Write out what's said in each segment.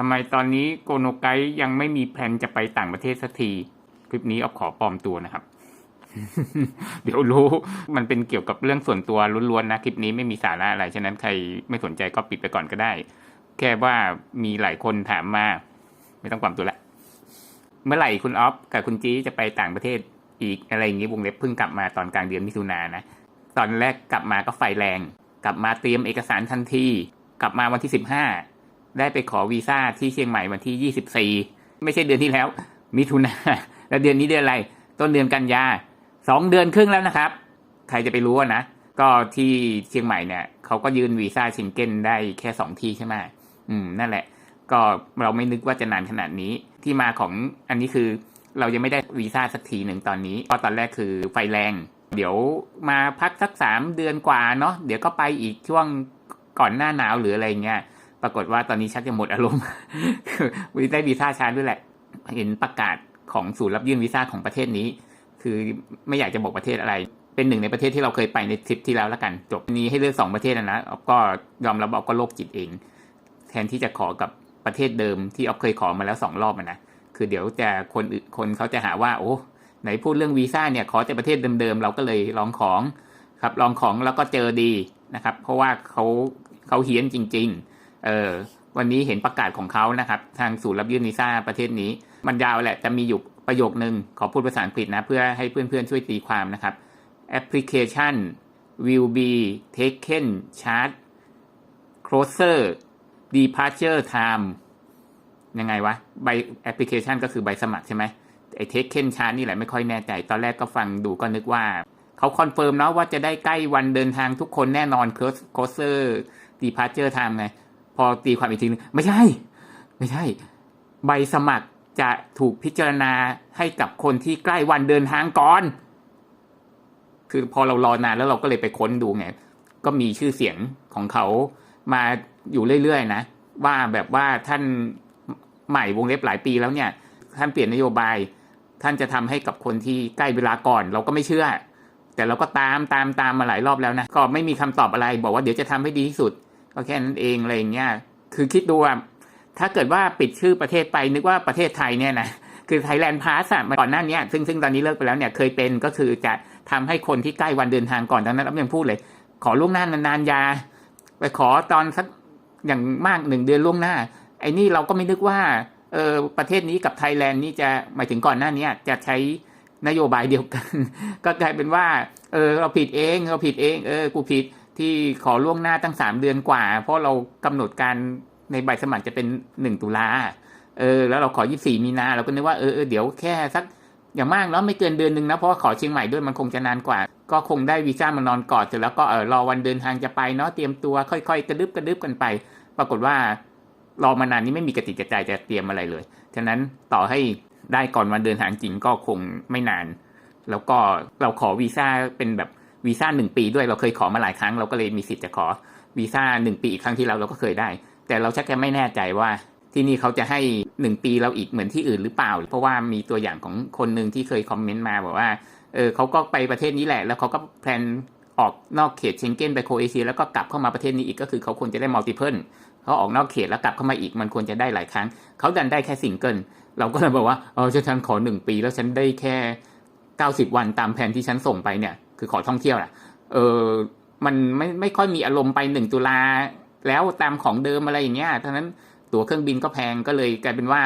ทำไมตอนนี้โกโนไกยังไม่มีแพลนจะไปต่างประเทศสักที คลิปนี้เอาขอปลอมตัวนะครับ เดี๋ยวรู้มันเป็นเกี่ยวกับเรื่องส่วนตัวล้วนๆนะคลิปนี้ไม่มีสาระอะไร ฉะนั้นใครไม่สนใจก็ปิดไปก่อนก็ได้ แค่ว่ามีหลายคนถามมา ไม่ต้องปลอมตัวละ เมื่อไหร่คุณออฟกับคุณจีจะไปต่างประเทศอีกอะไรอย่างนี้วงเล็บเพิ่งกลับมาตอนกลางเดือนมิถุนายนนะตอนแรกกลับมาก็ไฟแรง กลับมาเตรียมเอกสารทันที กลับมาวันที่สิบห้า ได้ไปขอวีซ่าที่เชียงใหม่วันที่ยี่สิบสี่ไม่ใช่เดือนที่แล้ว มิถุนาแล้วเดือนนี้เดือนอะไร ต้นเดือนกันยาสองเดือนครึ่งแล้วนะครับ ใครจะไปรู้นะ ก็ที่เชียงใหม่เนี่ยเขาก็ยืนวีซ่าเชงเก้นได้แค่สองที่ใช่ไหมอืมนั่นแหละ ก็เราไม่นึกว่าจะนานขนาดนี้ที่มาของอันนี้คือเรายังไม่ได้วีซ่าสักทีหนึ่งตอนนี้เพราะตอนแรกคือไฟแรง เดี๋ยวมาพักสักสามเดือนกว่าเนาะเดี๋ยวก็ไปอีกช่วงก่อนหน้าหนาวหรืออะไรเงี้ย ปรากฏว่าตอนนี้ชักจะหมดอารมณ์วีได้วีซ่าช้าด้วยแหละ เห็นประกาศของศูนย์รับยื่นวีซ่าของประเทศนี้ คือไม่อยากจะบอกประเทศอะไร เป็นหนึ่งในประเทศที่เราเคยไปในทริปที่แล้วแล้วกัน จบนี้ให้เลือกสองประเทศนะนะออฟก็ยอมรับออฟก็โลกจิตเอง แทนที่จะขอกับประเทศเดิมที่อ๊อฟเคยขอมาแล้วสองรอบอะนะคือเดี๋ยวจะคนอื่นคนเขาจะหาว่า โอ้ไหนพูดเรื่องวีซ่าเนี่ยขอแต่ประเทศเดิมๆเราก็เลยลองของครับลองของแล้วก็เจอดีนะครับ เพราะว่าเขาเขาเฮี้ยนจริง ๆ เออวันนี้เห็นประกาศของเขานะครับ ทางศูนย์รับยื่นวีซ่าประเทศนี้ มันยาวแหละจะมีอยู่ประโยคนึง ขอพูดภาษาอังกฤษนะ เพื่อให้เพื่อนๆช่วยตีความนะครับ application will be taken charge closer departure time ยังไงวะใบแอปพลิเคชันก็คือใบสมัครใช่ไหมไอ้เทคเคนชาร์นี่แหละไม่ค่อยแน่ใจ ตอนแรกก็ฟังดูก็นึกว่า เขาคอนเฟิร์มเนาะว่าจะได้ใกล้วันเดินทางทุกคนแน่นอนเคอร์โคเซอร์ดีพาร์เจอร์ไทม์ไง พอตีความอีกทีนึงไม่ใช่ ไม่ใช่ ใบสมัครจะถูกพิจารณาให้กับคนที่ใกล้วันเดินทางก่อน คือพอเรารอนานแล้วเราก็เลยไปค้นดูไง ก็มีชื่อเสียงของเขามาอยู่เรื่อยๆนะ ว่าแบบว่าท่านใหม่วงเล็บหลายปีแล้วเนี่ย ท่านเปลี่ยนนโยบาย ท่านจะทำให้กับคนที่ใกล้เวลาก่อน เราก็ไม่เชื่อ แต่เราก็ตามตามตามมาหลายรอบแล้วนะ ก็ไม่มีคำตอบอะไร บอกว่าเดี๋ยวจะทำให้ดีที่สุด ก็แค่นั้นเองอะไรเงี้ยคือคิดดูว่าถ้าเกิดว่าปิดชื่อประเทศไปนึกว่าประเทศไทยเนี่ยนะคือไทยแลนด์พาสอะก่อนหน้านี้ซึ่งซึ่งตอนนี้เลิกไปแล้วเนี่ยเคยเป็นก็คือจะทำให้คนที่ใกล้วันเดินทางก่อนตอนนั้นเรายังพูดเลย ขอล่วงหน้านานๆยา ไปขอตอนสักอย่างมากหนึ่งเดือนล่วงหน้า ไอ้นี่เราก็ไม่นึกว่าเออประเทศนี้กับไทยแลนด์นี่จะหมายถึงก่อนหน้านี้จะใช้นโยบายเดียวกัน ก็กลายเป็นว่า เออเราผิดเอง เราผิดเอง เออกูผิด ที่ขอล่วงหน้าตั้งสามเดือนกว่า เพราะเรากำหนดการในใบสมัครจะเป็นหนึ่งตุลาเออแล้วเราขอยี่สี่มีนาเราก็นึกว่าเออเดี๋ยวแค่สักอย่างมากเนาะไม่เกินเดือนหนึ่งนะเพราะขอเชียงใหม่ด้วยมันคงจะนานกว่า ก็คงได้วีซ่ามานอนกอดเสร็จแล้วก็เออรอวันเดินทางจะไปเนาะเตรียมตัวค่อยๆ กระดึบกระดึบกันไป ปรากฏว่ารอมานานนี้ไม่มีกระติกกระใจจะเตรียมอะไรเลยฉะนั้นต่อให้ได้ก่อนวันเดินทางจริงก็คงไม่นาน แล้วก็เราขอวีซ่าเป็นแบบ วีซ่าหนึ่งปีด้วยเราเคยขอมาหลายครั้งเราก็เลยมีสิทธิ์จะขอวีซ่าหนึ่งปีอีกครั้งที่แล้วเราก็เคยได้ แต่เราชักจะไม่แน่ใจว่า ที่นี่เขาจะให้หนึ่งปีเราอีกเหมือนที่อื่นหรือเปล่า เพราะว่ามีตัวอย่างของคนหนึ่งที่เคยคอมเมนต์มาบอกว่าเออเขาก็ไปประเทศนี้แหละ แล้วเขาก็แพลนออกนอกเขตเชงเก้นไปโคเอเชียแล้วก็กลับเข้ามาประเทศนี้อีกก็คือเขาควรจะได้มัลติเพิลเขาออกนอกเขตแล้วกลับเข้ามาอีกมันควรจะได้หลายครั้ง เขาดันได้แค่ซิงเกิลเราก็เลยบอกว่าเออฉันขอหนึ่งปี แล้วฉันได้แค่เก้าสิบวันตามแผนที่ฉันส่งไปเนี่ย คือขอท่องเที่ยวแหละเออมันไม่ไม่ค่อยมีอารมณ์ไปหนึ่งตุลาแล้วตามของเดิมอะไรอย่างเงี้ยทั้งนั้นตั๋วเครื่องบินก็แพงก็เลยกลายเป็นว่า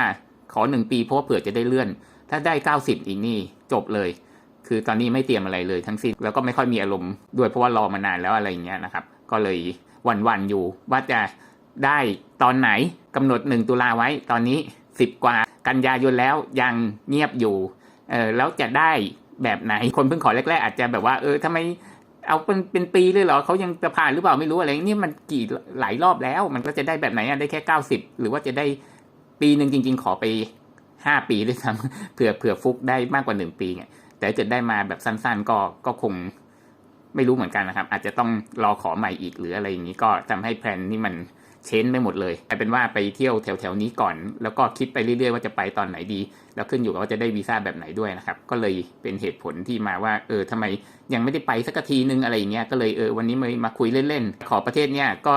ขอหนึ่งปีเพราะว่าเผื่อจะได้เลื่อน ถ้าได้เก้าสิบอีกนี่จบเลย คือตอนนี้ไม่เตรียมอะไรเลยทั้งสิ้นแล้วก็ไม่ค่อยมีอารมณ์ด้วยเพราะว่ารอมานานแล้วอะไรอย่างเงี้ยนะครับ ก็เลยวันๆอยู่ว่าจะได้ตอนไหนกำหนดหนึ่งตุลาไว้ตอนนี้สิบกว่ากันยายนแล้วยังเงียบอยู่เออแล้วจะได้ แบบไหน คนเพิ่งขอแรกๆอาจจะแบบว่าเออทำไมเอาเป็นเป็นปีเลยเหรอเขายังจะผ่านหรือเปล่าไม่รู้อะไรนี่มันกี่หลายรอบแล้ว มันก็จะได้แบบไหนอะได้แค่เก้าสิบหรือว่าจะได้ปีหนึ่งจริง ๆ ขอไปห้าปีด้วยซ้ำเผื่อเผื่อฟุกได้มากกว่าหนึ่งปีไงแต่เกิดได้มาแบบสั้น ๆ ก็ก็คงไม่รู้เหมือนกันนะครับ อาจจะต้องรอขอใหม่อีกหรืออะไรอย่างนี้ก็ทำให้แพลนนี่มัน เช้นไปหมดเลยกลายเป็นว่าไปเที่ยวแถวๆนี้ก่อน แล้วก็คิดไปเรื่อยๆว่าจะไปตอนไหนดี แล้วขึ้นอยู่กับว่าจะได้วีซ่าแบบไหนด้วยนะครับ ก็เลยเป็นเหตุผลที่มาว่า เออทำไมยังไม่ได้ไปสักทีนึงอะไรอย่างเงี้ยก็เลยเออวันนี้มามาคุยเล่นๆขอประเทศเนี้ยก็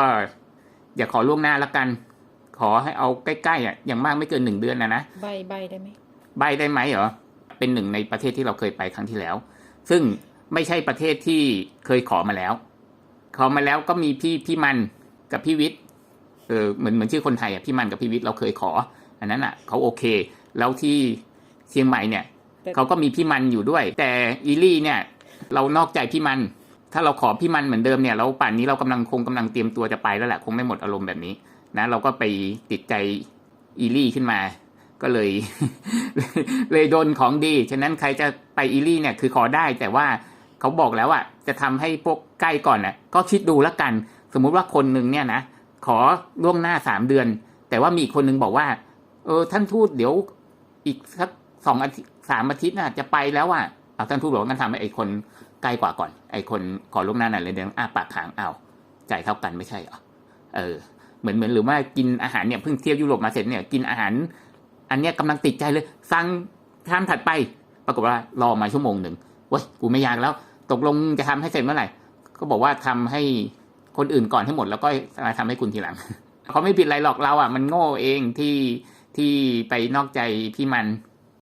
อย่าขอล่วงหน้าละกันขขอให้เอาใกล้ๆอะอย่างมากไม่เกินหนึ่งเดือนนะนะใบใบได้ไหมใบได้ไหมเหรอเป็นหนึ่งในประเทศที่เราเคยไปครั้งที่แล้ว ซึ่งไม่ใช่ประเทศที่เคยขอมาแล้ว ขอมาแล้วก็มีพี่พี่มันกับพี่วิทย์ เออเหมือนเหมือนชื่อคนไทยอะพี่มันกับพี่วิทย์เราเคยขอ อันนั้นอะเขาโอเค แล้วที่เชียงใหม่เนี่ยแต่เขาก็มีพี่มันอยู่ด้วย แต่อีลี่เนี่ย เรานอกใจพี่มัน ถ้าเราขอพี่มันเหมือนเดิมเนี่ยเราป่านนี้เรากำลังคงกำลังเตรียมตัวจะไปแล้วแหละคงไม่หมดอารมณ์แบบนี้ นะ เราก็ไปติดใจอีลี่ขึ้นมาก็เลย เลยโดนของดี ฉะนั้นใครจะไปอีลี่เนี่ยคือขอได้แต่ว่าเขาบอกแล้วอะจะทำให้พวกใกล้ก่อนน่ะก็คิดดูแล้วกัน สมมุติว่าคนหนึ่งเนี่ยนะ ขอล่วงหน้าสามเดือน แต่ว่ามีคนหนึ่งบอกว่า เออ ท่านทูตเดี๋ยวอีกสักสองอาทิตย์สามอาทิตย์น่ะจะไปแล้วอะเอาท่านทูตบอกงั้นทำให้ไอ้คนใกล้กว่าก่อน ไอ้คนขอล่วงหน้าหน่อยเลยเดี๋ยวอ้าปากค้างเอาจ่ายเท่ากันไม่ใช่เหรอเออ เหมือนเหมือนหรือว่ากินอาหารเนี่ยเพิ่งเที่ยวยุโรปมาเสร็จเนี่ยกินอาหาร อันเนี้ยกำลังติดใจเลยสั่งทำถัดไป ปรากฏว่ารอมาชั่วโมงหนึ่งเว้ยกูไม่อยากแล้ว ตกลงจะทำให้เสร็จเมื่อไหร่ก็บอกว่าทำให้ คนอื่นก่อนให้หมดแล้วก็มาทำให้คุณทีหลังเขาไม่ผิดอะไรหรอกเราอะมันโง่เองที่ที่ไปนอกใจพี่มัน